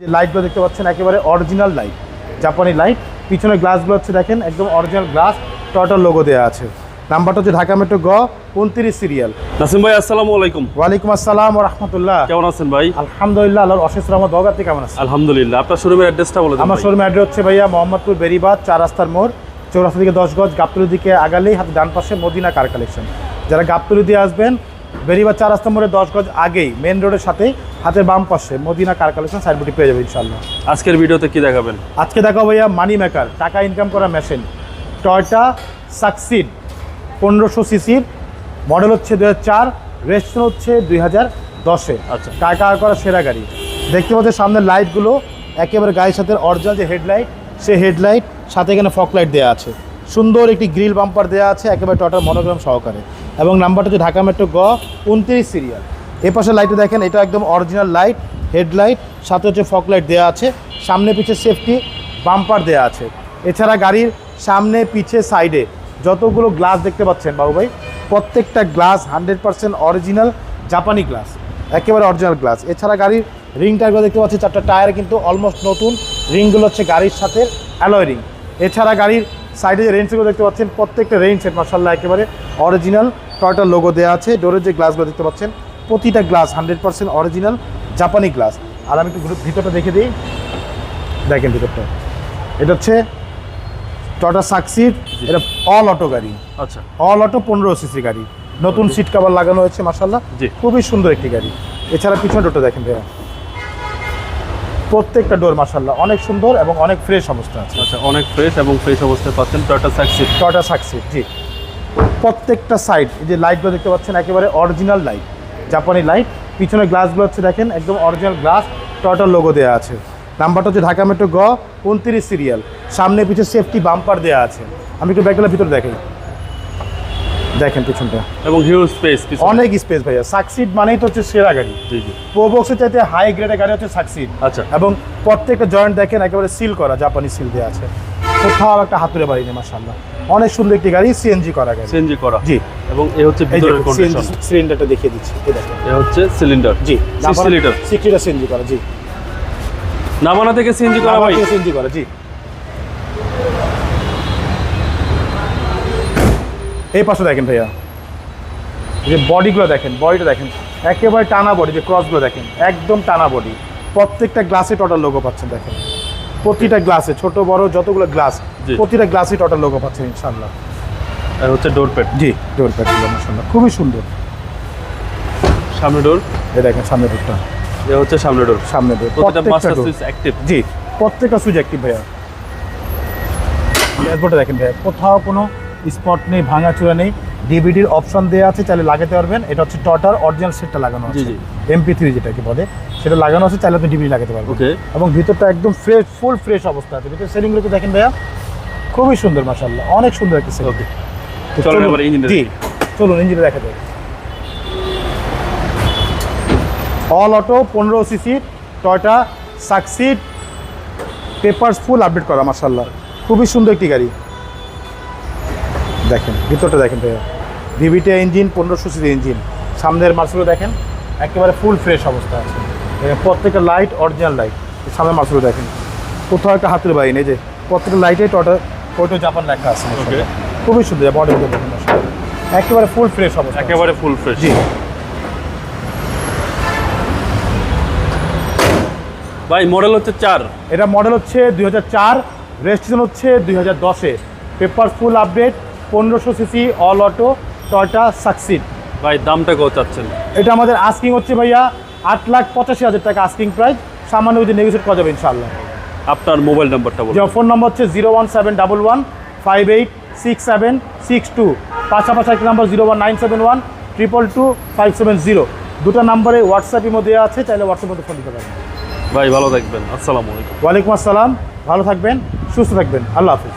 যে লাইটগুলো দেখতে পাচ্ছেন একেবারে অরিজিনাল লাইট জাপানি লাইট পিছনে গ্লাসগুলো হচ্ছে দেখেন একদম অরিজিনাল গ্লাস টয়টার লোগো দেওয়া আছে। নাম্বারটা হচ্ছে ঢাকা মেট্রো গ উনত্রিশ সিরিয়াল নাসিম ভাই আসসালামু আলাইকুম। ওয়ালাইকুম আসসালাম রহমতুল্লাহ। কেমন আছেন ভাই? আলহামদুলিল্লাহ আল্লাহর অশেষ রহমত। দগ আপনি কেমন আছেন? আলহামদুলিল্লাহ। আপনার শোরুমের অ্যাড্রেসটা বলে আমার ভাই। শোরুম অ্যাড্রেস হচ্ছে ভাইয়া মোহাম্মদপুর বেরিবাদ চার রাস্তার মোড় চৌরাস্তা থেকে দশ গজ গাবতলির দিকে আগালেই হাতে ডান পাশে মদিনা কার কালেকশন যারা গাবতলি দিয়ে আসবেন বেরিবাদ চার রাস্তার মোড়ে দশ গজ আগেই মেন রোডের সাথে হাতের বাম পাশে মদিনা কার কালেকশন সাইডবোর্ডটি পেয়ে যাবে ইনশাল্লাহ আজকের ভিডিওতে কি দেখাবেন? আজকে দেখো ভাইয়া মানি মেকার টাকা ইনকাম করা মেশিন টয়টা সাকসিড পনেরোশো সিসির মডেল হচ্ছে দু হাজার চার রেজিস্ট্রেশন হচ্ছে দুই হাজার দশে। আচ্ছা। টাকা করা সেরা গাড়ি। দেখতে পাচ্ছেন সামনের লাইটগুলো একেবারে গাড়ির সাথে অরিজিনাল যে হেডলাইট সেই হেডলাইট সাথে এখানে ফক লাইট দেওয়া আছে। সুন্দর একটি গ্রিল বাম্পার দেওয়া আছে, একেবারে টোটাল মনোগ্রাম সহকারে। এবং নাম্বারটা হচ্ছে ঢাকা মেট্রো গ, উনত্রিশ সিরিয়াল এ পাশে লাইটে দেখেন, এটা একদম অরিজিনাল লাইট হেডলাইট সাথে হচ্ছে ফক লাইট দেওয়া আছে। সামনে পিছে সেফটি বাম্পার দেওয়া আছে। এছাড়া গাড়ির সামনে, পিছে সাইডে যতগুলো গ্লাস দেখতে পাচ্ছেন বাবু ভাই, প্রত্যেকটা গ্লাস হান্ড্রেড পার্সেন্ট অরিজিনাল জাপানি গ্লাস একেবারে অরিজিনাল গ্লাস এছাড়া গাড়ির রিং টায়ারগুলো দেখতে পাচ্ছি চারটা টায়ার কিন্তু অলমোস্ট নতুন। রিংগুলো হচ্ছে গাড়ির সাথে অ্যালয় রিং এছাড়া গাড়ির সাইডে যে রেঞ্জগুলো দেখতে পাচ্ছেন প্রত্যেকটা রেঞ্জ সেট মার্শাল্লাহ একেবারে অরিজিনাল টয়টার লোগো দেওয়া আছে। ডোরের যে গ্লাসগুলো দেখতে পাচ্ছেন প্রতিটা গ্লাস হান্ড্রেড পার্সেন্ট অরিজিনাল জাপানি গ্লাস আর আমি একটু ভিতরটা দেখে দিই। দেখেন ভিতরটা। এটা হচ্ছে টয়টা সাকসিড এটা অল অটো গাড়ি। আচ্ছা। অল অটো পনেরো সিসি গাড়ি। নতুন সিট কভার লাগানো হয়েছে মাসাল্লাহ জি। খুবই সুন্দর একটি গাড়ি। এছাড়া পিছনে ডোরটা দেখেন ভাইয়া। প্রত্যেকটা ডোর মাসাল্লাহ অনেক সুন্দর এবং অনেক ফ্রেশ অবস্থা আছে। আচ্ছা অনেক ফ্রেশ এবং ফ্রেশ অবস্থায় পাচ্ছেন টয়টা সাকসিড টয়টা সাকসিড জি। প্রত্যেকটা সাইড এই যে লাইটগুলো দেখতে পাচ্ছেন একেবারে অরিজিনাল লাইট জাপানি লাইট পিছনে গ্লাসগুলো হচ্ছে দেখেন একদম অরিজিনাল গ্লাস টয়টার লোগো দেওয়া আছে। নাম্বারটা হচ্ছে ঢাকা মেট্রো গ উনত্রিশ সিরিয়াল সামনে পিছনে সেফটি বাম্পার দেওয়া আছে। আমি একটু ব্যাগগুলোর ভিতরে দেখাই। দেখেন পিছনটা। এবং হিউজ স্পেস অনেক স্পেস ভাইয়া। সাকসিড মানেই তো হচ্ছে সেরা গাড়ি। জি জি। প্রোবক্সের চাইতে হাই গ্রেডের গাড়ি হচ্ছে সাকসিড আচ্ছা। এবং প্রত্যেকটা জয়েন্ট দেখেন একেবারে সিল করা জাপানি সিল দেওয়া আছে। কোথাও একটা হাতুড়ে বাড়ি নেই মাসাল্লাহ অনেক সুন্দর একটি গাড়ি সিএনজি করা গাড়ি। সিএনজি করা। জি। এবং এ হচ্ছে ভিতরের কন্ডিশন সিলিন্ডারটা দেখিয়ে দিচ্ছি এই দেখেন। এ হচ্ছে সিলিন্ডার জি। সিক্সটি লিটার সিক্সটিটা সিএনজি করা জি। নামানা থেকে সিএনজি করা ভাই। সিএনজি করা জি। এই পাশে দেখেন ভাইয়া। যে বডিগুলো দেখেন বডিটা দেখেন। একেবারে টানা বডি যে ক্রসগুলো দেখেন একদম টানা বডি প্রত্যেকটা গ্লাসে টোটাল লোগো পাচ্ছেন দেখেন। প্রতিটা গ্লাসে ছোট বড় যতগুলো গ্লাস প্রতিটা গ্লাসে টোটাল লোগো পাচ্ছেন ইনশাল্লাহ এ হচ্ছে ডোর প্যাড জি ডোর প্যাডগুলো মাসাল্লাহ খুবই সুন্দর। সামনে ডোর এই দেখেন সামনে ডোরটা এ হচ্ছে সামনে ডোর সামনে ডোর প্রতিটা মাস্টার সুইচ অ্যাক্টিভ জি প্রত্যেকটা সুইচ অ্যাক্টিভ ভাইয়া। ড্যাশবোর্ডে দেখেন ভাইয়া। কোথাও কোনো স্পট নেই ভাঙা চূড়া নেই। ডিভিডির অপশন দেওয়া আছে চাইলে লাগাতে পারবেন। এটা হচ্ছে টটার অরিজিনাল সেটটা লাগানো আছে। এমপি থ্রি যেটাকে বলে সেটা লাগানো আছে চাইলে আপনি ডিভিডি লাগাতে পারবেন। ওকে এবং ভিতরটা একদম ফ্রেশ ফুল ফ্রেশ অবস্থা আছে। ভিতরে সেলিংগুলো তো দেখেন ভাইয়া খুবই সুন্দর মাসাল্লাহ অনেক সুন্দর একটা সেলিং চলুন ইঞ্জিনে জি চলুন ইঞ্জিনে দেখা যাক। অল অটো পনেরো CC Toyota Succeed papers full update করা মার্শাল্লাহ খুবই সুন্দর একটি গাড়ি। দেখেন ভিতরটা দেখেন ভাইয়া। ভিভিটি ইঞ্জিন পনেরোশো সিসি ইঞ্জিন সামনের মার্সেলও দেখেন একেবারে ফুল ফ্রেশ অবস্থা আছে। প্রত্যেকটা লাইট অরিজিনাল লাইট সামনের মার্সেলও দেখেন। কোথাও একটা হাতের বাইরে নেই যে প্রত্যেকটা লাইটে টটা টোটো জাপান লেখা আছে খুবই সুন্দর বডি দেখেন একেবারে ফুল ফ্রেশ অবস্থা একেবারে ফুল ফ্রেশ জি। ভাই মডেল হচ্ছে চার। এটা মডেল হচ্ছে দুই হাজার চার রেজিস্ট্রেশন হচ্ছে দুই হাজার দশে। পেপার ফুল আপডেট পনেরোশো CC all auto Toyota Succeed ভাই দামটা কত চাচ্ছেন? এটা আমাদের আস্কিং হচ্ছে ভাইয়া আট লাখ পঁচাশি হাজার টাকা আস্কিং প্রাইস সামান্য যদি নেগোসিয়েট করা যাবে ইনশাল্লাহ আপনার মোবাইল নাম্বারটা বলুন। ফোন নম্বর হচ্ছে zero one seven double one five eight six seven six two. পাশাপাশি একটা number zero one nine seven one triple two five seven zero. দুটো নাম্বারে হোয়াটসঅ্যাপের মধ্যে আছে চাইলে হোয়াটসঅ্যাপের মধ্যে ফোন দিতে পারেন। ভাই ভালো থাকবেন। আসসালামু আলাইকুম। ওয়ালাইকুম আসসালাম। ভালো থাকবেন সুস্থ থাকবেন। আল্লাহ হাফিজ।